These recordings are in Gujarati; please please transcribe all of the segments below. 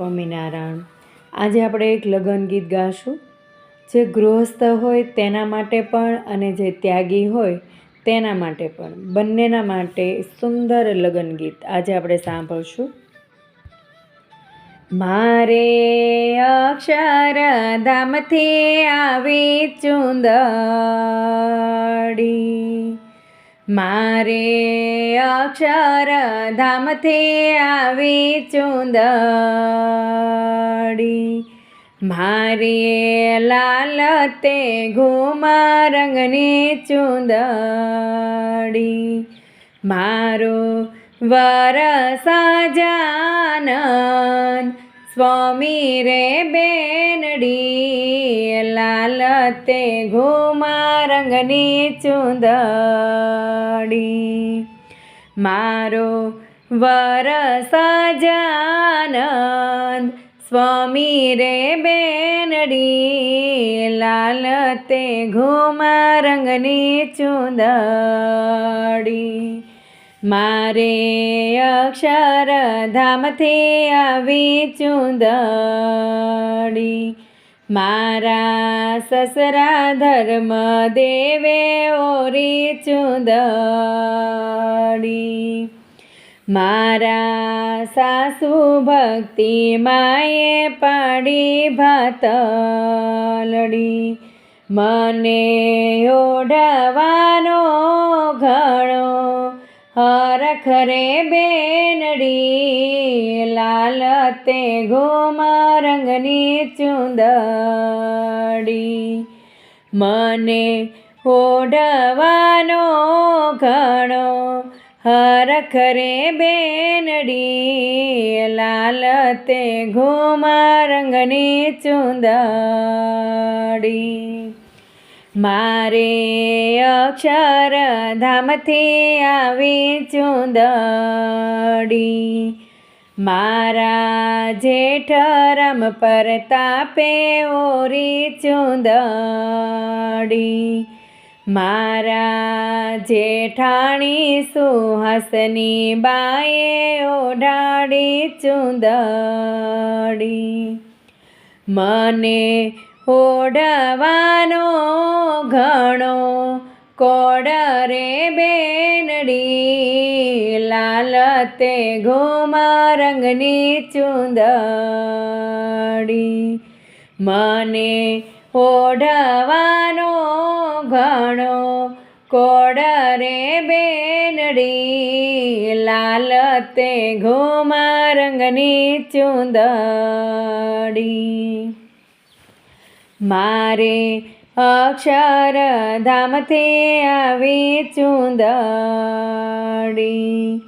સ્વામિનારાયણ. આજે આપણે એક લગ્ન ગીત ગાશું. જે ગૃહસ્થ હોય તેના માટે પણ અને જે ત્યાગી હોય તેના માટે પણ. બંનેના માટે સુંદર લગ્ન ગીત આજે આપણે સાંભળશું. મારે અક્ષરધામથી આવી ચુંદડી મારે અક્ષરધામથી આવી ચુંદડી. મારી લાલ તે ઘુમા રંગની ચુંદડી. મારો વરસાજાનંદ સ્વામી રે બેનડી, લાલ તે ઘુમા રંગની ચુંદડી. મારો વરસાજાનંદ સ્વામી રે બેનડી, લાલ તે ઘુમા રંગની ચુંદડી. મારે અક્ષરધામથી આવી ચુંદડી. મારા સસરા ધર્મ દેવે ઓરી ચુંદડી. મારા સાસુ ભક્તિ માએ પાડી ભાતલડી. મને ઓઢવાનો ઘણો હરખરે બેનડી, લાલ તે ઘોમા રંગની ચુંદડી. મને ઓઢવાનો ઘણો હરખરે બેનડી, લાલ તે ઘોમા રંગની ચુંદડી. મારે અક્ષરધામથી આવી ચુંદડી. મારા જેઠરમ પર તાપે ઓરી ચુંદડી. મારા જેઠાણી સુહાસની બાએ ઓઢાડી ચુંદડી. મને ઓઢવાનો ઘણો કોડરે બેનડી, લાલ તે ઘોમા રંગની ચુંદડી. મને ઓઢવાનો ઘણો કોડરે બેનડી, લાલ તે ઘોમા રંગની ચુંદડી. મારે અક્ષરધામથી આવી ચુંદડી.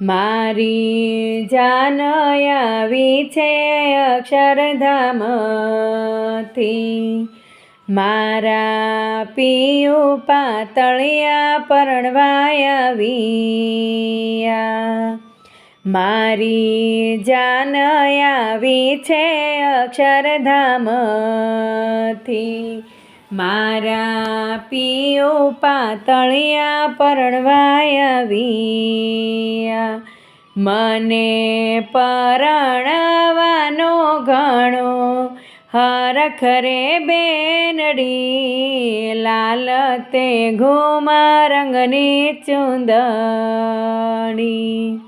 મારી જાન આવી છે અક્ષરધામથી મારા પિયુ પાતળિયા પરણવાયા મારી જાન આવી છે અક્ષરધામથી. મારા પિયો પાતળિયા પરણવાયા મને પરણવાનો ઘણો હરખરે બેનડી. લાલ તે ઘુમા રંગની ચુંદડી.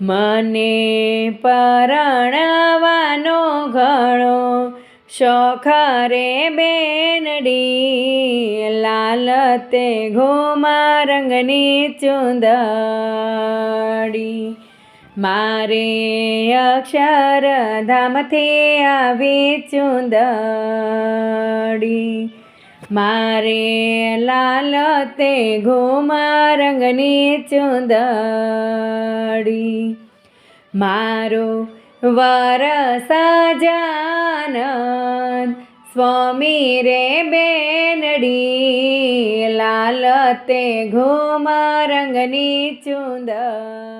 મને પરણવાનો ઘણો શોખ રે બેનડી લાલ તે ઘુમા રંગની ચુંદડી. મારે અક્ષરધામથી આવી ચુંદડી. મારે લાલ તે ઘોમા રંગની ચુંદડી. મારો વરસાજાનંદ સ્વામી રે બેનડી. લાલ તે ઘોમા રંગની ચુંદડી.